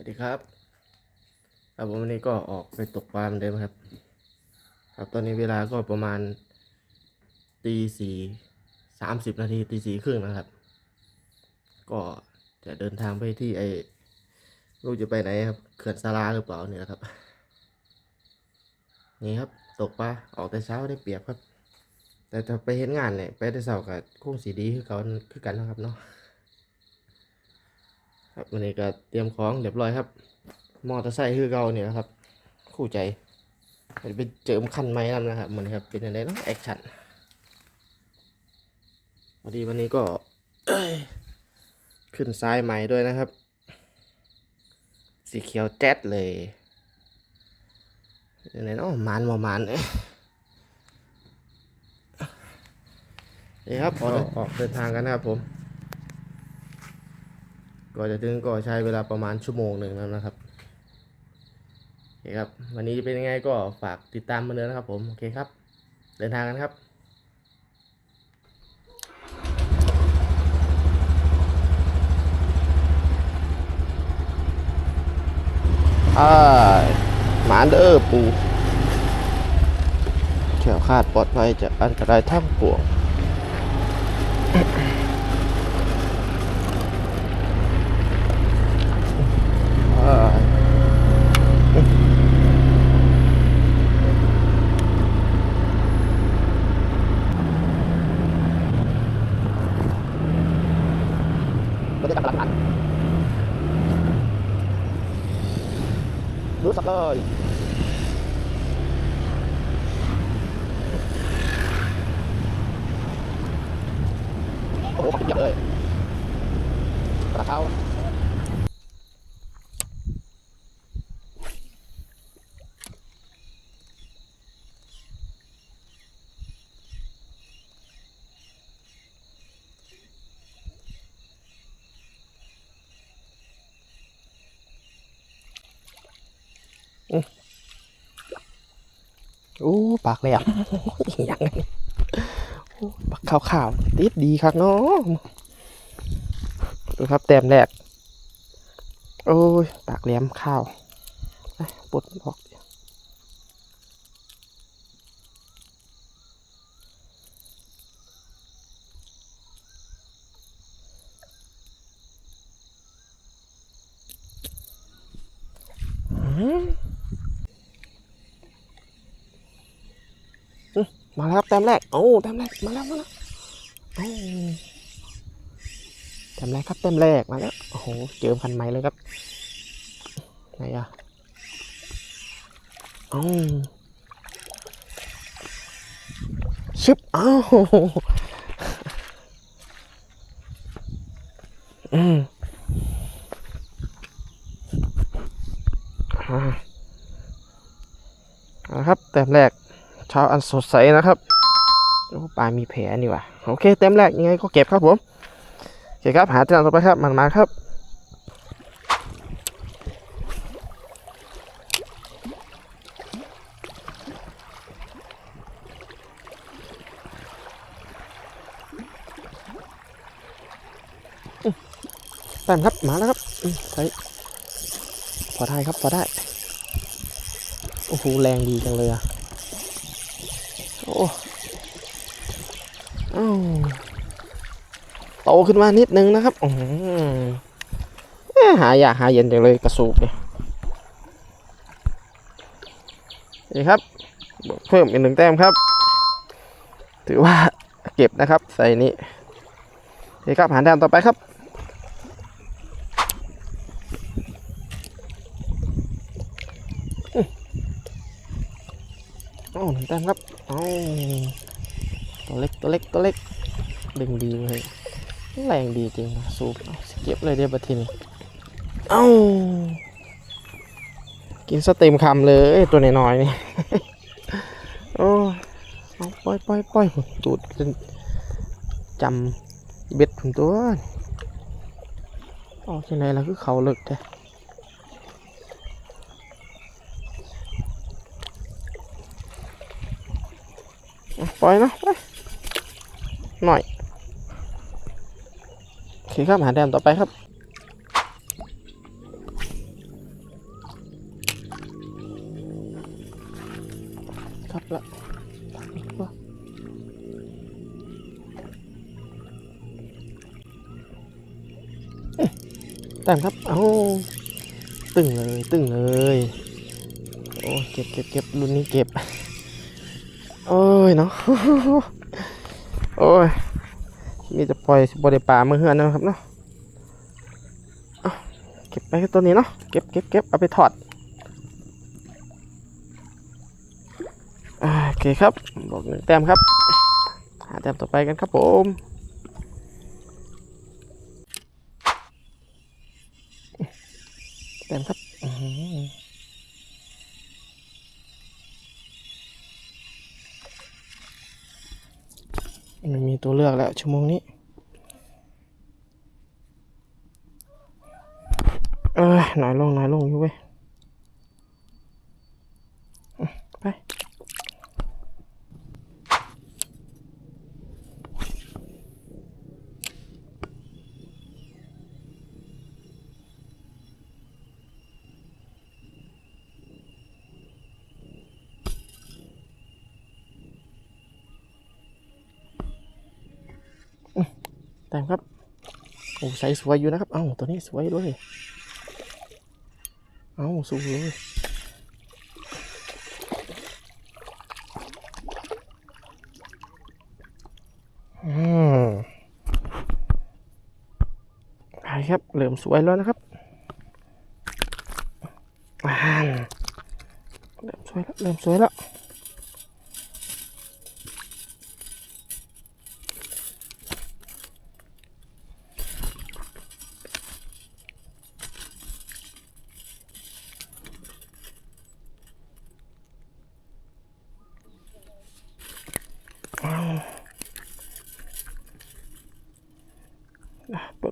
วัสดีครับครับผมวันนี้ก็ออกไปตกปลาเหมือนเดิมครับ ครับตอนนี้เวลาก็ประมาณตีสี่สามสิบนาทีตีสี่ครึ่งนะครับ ก็จะเดินทางไปที่ไอ้ลูกจะไปไหนครับเขื่อนสาราหรือเปล่าเนี่ยครับ นี่ครับตกปลาออกแต่เช้าได้เปรียบครับ แต่ถ้าไปเห็นงานเนี่ยไปแต่เช้ากับคงสีดีคือเขาคือกันนะครับเนาะ ครับวันนี้ก็เตรียมของเรียบร้อยครับมอเตอร์ไซค์คือเก่าเนี่ยครับ คู่ใจไปเจิมคันไม้แล้วนะครับเหมันครับเป็นอะไรเนาะแอคชั่นพอดีวันนี้ก็ขึ้นซ้ายใหม่ด้วยนะครับ สีเขียวแจ๊ดเลยเป็นอะไรเนาะมันมามันเอ้นี่ครับออกออกเดินทางกันนะครับผม ก็จะถึงก็ใช้เวลาประมาณชั่วโมงหนึ่งแล้วนะครับโอเคครับ วันนี้เป็นยังไงก็ฝากติดตามมาเลยนะครับ ผมโอเคครับ เดินทางกันครับอ่าหมาเด้อปูเฉียวคาดปลอดภัยจากอันตรายทั้งปวง อ่าไม่ได้กำลังอันรู้สัก เลยโอ้โหเยอะเลยกระเท้า โอ้ปากแหลมอย่างนี้โอ้ปากขาวๆติดดีครับเนาะดูครับแต้มแรก โอ้ย ปากแหลมข้าวปปลดออกอืม มาแล้วครับแต้มแรกโอ้แต้มแรกมาแล้วมาแล้วโอ้แต้มแรกครับแต้มแรกมาแล้วโอ้โหเจอพันไม้เลยครับไหนอะเอ้าชึบอ้าวอืมอ่าครับแต้มแรก เช้าอันสดใสนะครับโอ้ปลามีแผลนี่ว่ะโอเค เต็มแรกยังไงก็เก็บครับผมโอเคครับ หาเจ้าต่อไปครับมันมาครับแต้มครับมาแล้วครับใส่พอได้ครับพอได้ โอ้โห แรงดีจังเลยอะ โอ้อ้าวโตขึ้นมานิดนึงนะครับอือหายากหาเย็นจังเลยกระสูบเนี่ยนี่ครับ เพิ่มอีกหนึ่งแต้มครับ ถือว่าเก็บนะครับ ใส่นี้นี่ครับหาแต้มต่อไปครับ โอ้หนึ่ง แต้มครับเอาตัวเล็กตัวเล็กตัวเล็กดึงดีเลยแรงดีจริงนะสูบเอาเก็บเลยเดี๋ยวบัดทีนี้เอ้ากินสเต็มคำเลยตัวน้อยๆนี่โอ้เอาปล่อยปล่อยปล่อยตูดเป็นจำเบ็ดผมตัวออกที่ไหนล่ะคือเขาเลิกแท้ ไปนะไปหน่อยโอเคครับ หาแดมต่อไปครับครับละแต้มครับ เอาตึงเลย ตึงเลย โอ้เก็บเก็บเก็บรุ่นนี้เก็บ ยเนาะโอ้ยมีจะปล่อยบริป่ามือเฮือนนะครับเนาะเก็บไปแค่ตัวนี้เนาะเก็บเก็บเก็บเอาไปถอดโอเคครับบอกหนึ่งแต้มครับหาแต้มต่อไปกันครับผม ชั่วโมงนี้เออหน่อยลงหน่อยลงอยู่เว้ยอืมไป แต้มครับ โอ้ ใส่สวยอยู่นะครับ เอ้าตัวนี้สวยเลยเอ้าสูงเลยอืมไปครับเริ่มสวยแล้วนะครับอ่าเริ่มสวยแล้วเริ่มสวยแล้ว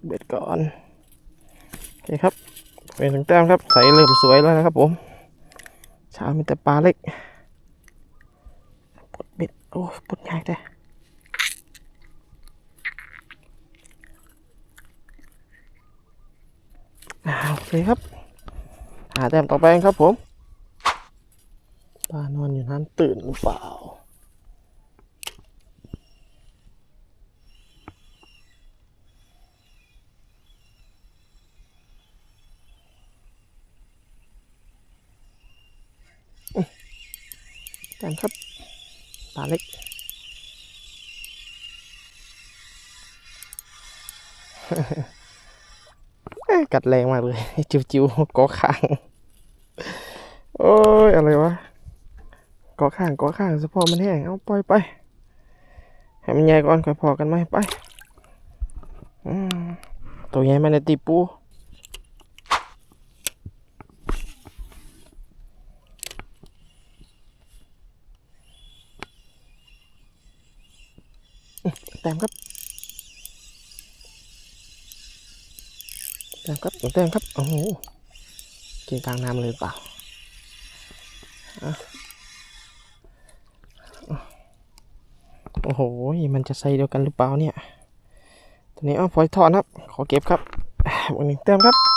เบ็ดก่อนโอเคครับเป็นถึงแต้มครับใสเริ่มสวยแล้วนะครับผมเช้ามีแต่ปลาเล็กปลดเบ็ดโอ้ปลดยากแต่อ่าโอเคครับ หาแต้มต่อไปครับผมปลานอนอยู่นั้นตื่นหรือเปล่า กันครับปลาเล็กกัดแรงมากเลย จิวๆกาะข้าง โอ้ย อะไรวะกาะข้างกาะข้างสะพอมันแห้งเอาปล่อยไป ให้มันใหญ่ก่อนค่อยพอกันไหมไปตัวใหญ่มันในตีปู แต้มครับแต้มครับแต้มครับโอ้โหกินกลางน้ำเลยเปล่าโอ้โหมันจะใส่เดียวกันหรือเปล่าเนี่ยตอนนี้เอาพอยทอดครับ ขอเก็บครับวันนี้เติมครับ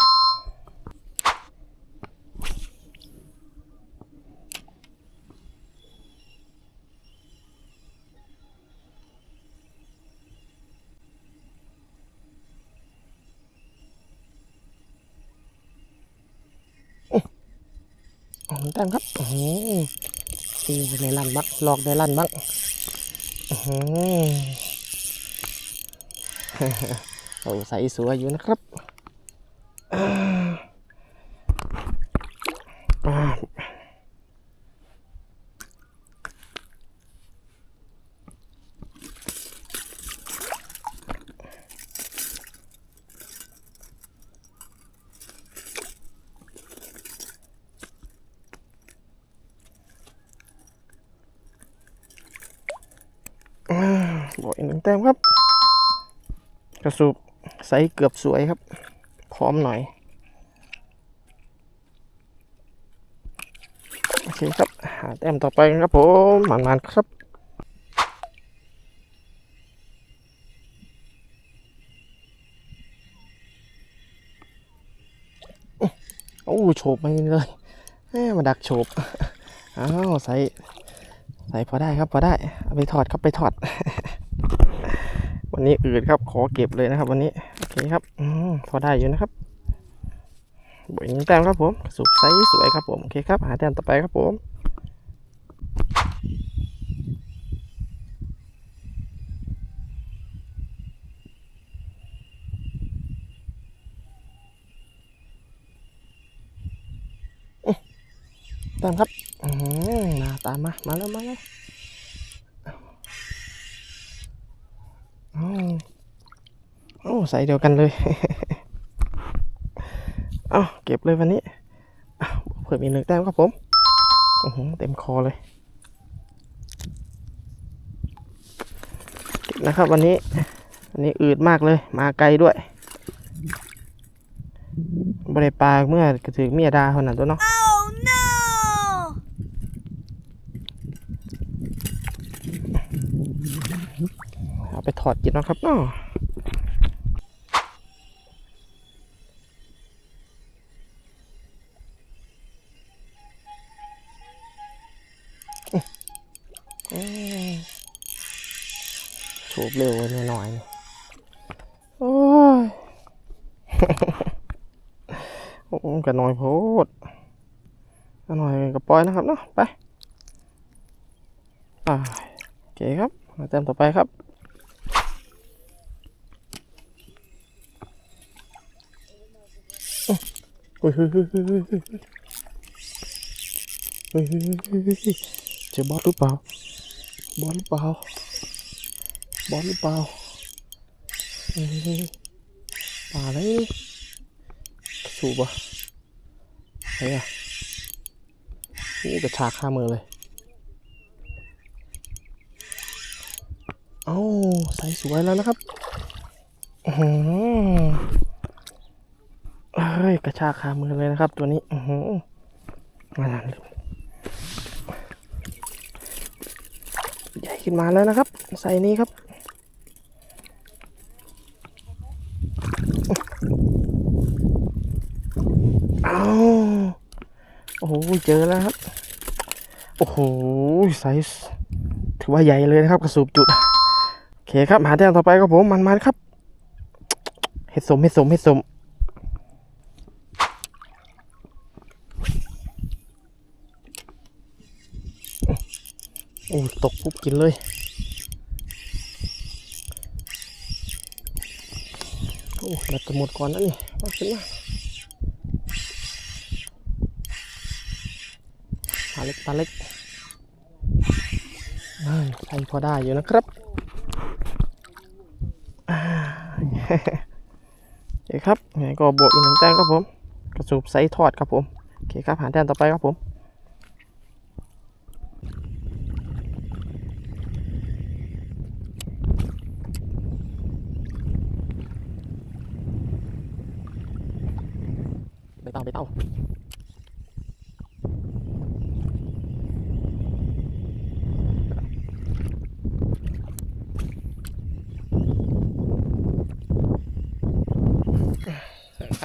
อ๋อแต้มครับโอ้โหตีในลั่นบ้างหลอกในลั่นบ้างโอ้โหใส่สวยอยู่นะครับอ่าอ่าอ่า บอกอีกหนึ่งแต้มครับ กระสูบใสเกือบสวยครับ พร้อมหน่อย โอเคครับ หาแต้มต่อไปครับผมหมันๆครับโอ้โฉบมาเลยมมาดักโฉบอ้าวใส่ใส่พอได้ครับพอได้ เอาไปถอดครับไปถอด วันนี้อืดครับ ขอเก็บเลยนะครับ วันนี้โอเคครับอืมพอได้อยู่นะครับบวกอีกหนึ่งแต้มครับผมสุบไซส์สวยครับผมโอเคครับหาแต้มต่อไปครับผมแต้มครับอืมมาตามมา มาแล้ว มาแล้วอ้าว โอ้ใส่เดียวกันเลย เอาเก็บเลยวันนี้เพิ่มอีกหนึ่งแต้มครับผมโอ้โหเต็มคอเลยนะครับวันนี้วันนี้อืดมากเลย มาไกลด้วยบริปลาเมื่อกระถือเมียดาคนนั้นตัวเนาะ Oh no! เอาไป ถอดกินนะครับเนาะอืมสูบเร็วหน่อยๆนี่โอ้ยโอ้กระน้อยโพดกระน้อยกระปอยนะครับเนาะไปโอเคครับมาแต้มต่อไปครับ เฮ้ยเจอบอสหรือเปล่า บอสหรือเปล่า บอสหรือเปล่าป่าไหนสูบอะไฮ้อะนี่กระชากข้ามือเลย เอ้าใส่สวยแล้วนะครับ อือ ยกระชากคามือเลยนะครับ ตัวนี้อือหือมาแล้วใหญ่ขึ้นมาแล้วนะครับ ใส่นี้ครับเอาโอ้โหเจอแล้วครับ โอ้โหไซส์ถือว่าใหญ่เลยนะครับ กระสูบจุด โอเคครับ หาแต้มต่อไปครับผม มันมาครับ เห็ดสม เห็ดสม เห็ดสม โอ้ตกปุ๊บกินเลย โอ้แบตจะหมดก่อนนะนี่มาขึ้นมาปลาเล็กปลาเล็กใส่พอได้อยู่นะครับโอเคครับไงก็บวกอีกหนึ่งแต้มครับผม กระสูบไซส์ทอดครับผม โอเคครับ หาแต้มต่อไปครับผม ไปเต้าไปเต้า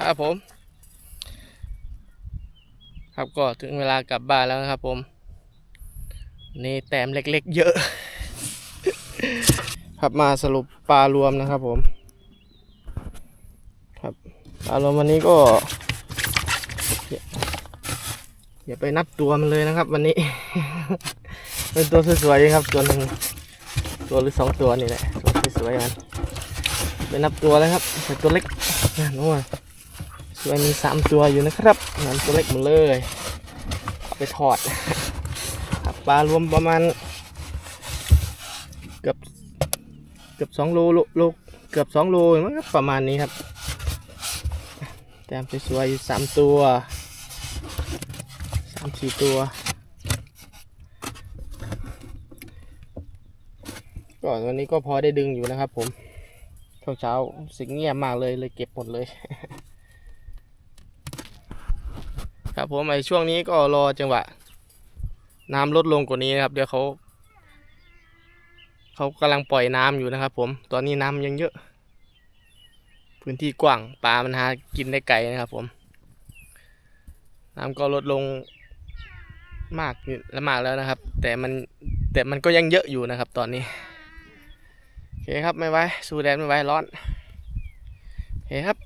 ครับผม ครับก็ถึงเวลากลับบ้านแล้วนะครับ ผม นี่แต้มเล็กๆ เยอะ ครับมาสรุปปลารวมนะครับ ผม ครับปลารวมวันนี้ก็อย่าไปนับตัวมันเลยนะครับ วันนี้ เป็นตัวสวยๆครับ ตัวหนึ่งตัวหรือสองตัวนี่แหละตัวสวยๆกันไปนับตัวแล้วครับแต่ตัวเล็กนั่นโอ้ย สวมีสามตัวอยู่นะครับนั่นตัวเล็กหมดเลยเอาไปทอดปลารวมประมาณเกือบเกือบสองโลโลเกือบสองโลมั้งครับประมาณนี้ครับแต้มสวยๆอยู่สามตัวสามสี่ตัว ก็วันนี้ก็พอได้ดึงอยู่นะครับผมช่วงเช้าๆสิ่งเงียบมากเลยเลยเก็บหมดเลย ครับผมไอช่วงนี้ก็รอจังหวะ น้ำลดลงกว่านี้นะครับ เดี๋ยวเขาเขากำลังปล่อยน้ำอยู่นะครับ ผม ตอนนี้น้ำยังเยอะ พื้นที่กว้างปลามันหากินได้ไกลนะครับ ผม น้ำก็ลดลงมากและมากแล้วนะครับ แต่มันแต่มันก็ยังเยอะอยู่นะครับ ตอนนี้โอเคครับไม่ไหวสู้แดดไม่ไหวร้อนโอเคครับ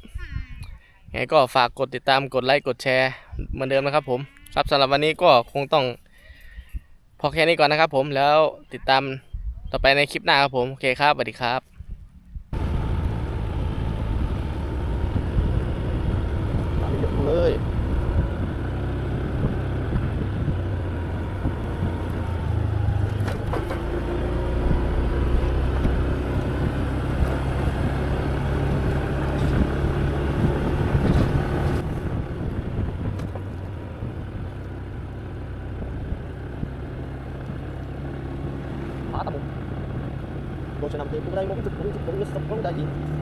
ไงก็ฝากกดติดตามกดไลค์กดแชร์ เหมือนเดิมนะครับผมครับสำหรับวันนี้ก็คงต้องพอแค่นี้ก่อนนะครับผมแล้วติดตามต่อไปในคลิปหน้าครับผม โอเคครับสวัสดีครับเลย ते कुठं राहिलं तुकडून तुकडून सपकून टाकी